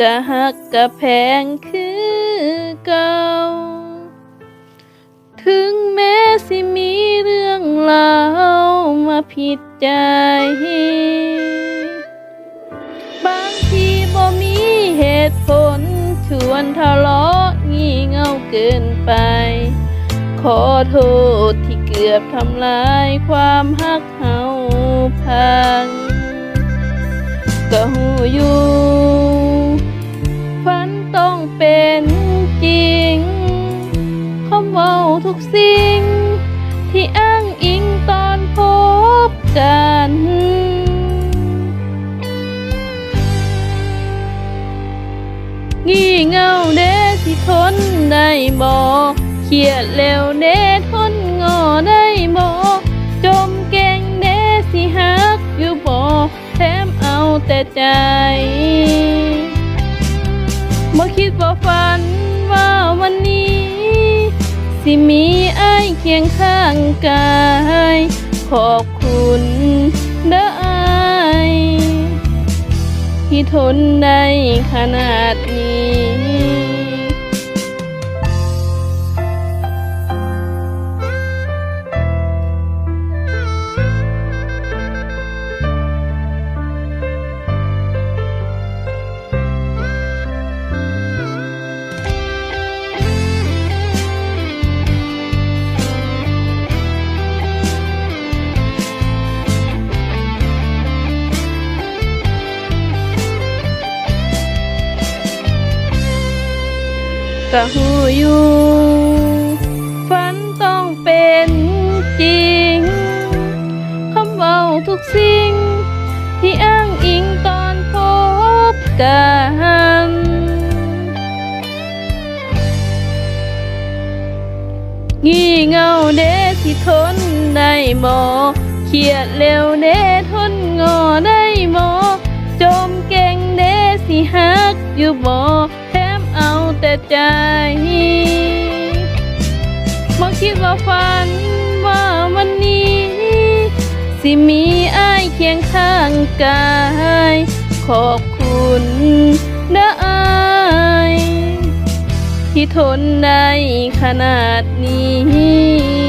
กะหักกะแพงคือเก่า ถึงแม้สิมีเรื่องราวมาผิดใจ บางทีบ่มีเหตุผล ชวนทะเลาะงี่เง่าเกินไป ขอโทษที่เกือบทำลายความฮักเฮาพัง ก็หูอยู่ ทุกสิ่ง ที่อ้างอิงตอนพบกันงี่เงาเด้สิทนได้บ่เครียดแล้วเด้ทนงอได้บ่จมเก่งเด้สิฮักอยู่บ่แถมเอาแต่ใจบ่คิดว่าฝัน สิมีอ้ายเคียงข้างกาย ขอบคุณเด้ออ้ายที่ทนได้ขนาดนี้ ก็หูอยู่ฝันต้องเป็นจริงคำเว้าทุกสิ่ง ที่อ้างอิงตอนพบกันงี่เงาเด้ที่ทนได้บ่เครียดเร็วเด้ทนงอได้บ่จมเก่งเด้สิฮักอยู่บ่แถมเอ แต่ใจ มาคิดว่าฝันว่าวันนี้ สิมีอ้ายเคียงข้างกาย ขอบคุณนะอ้ายที่ทนได้ขนาดนี้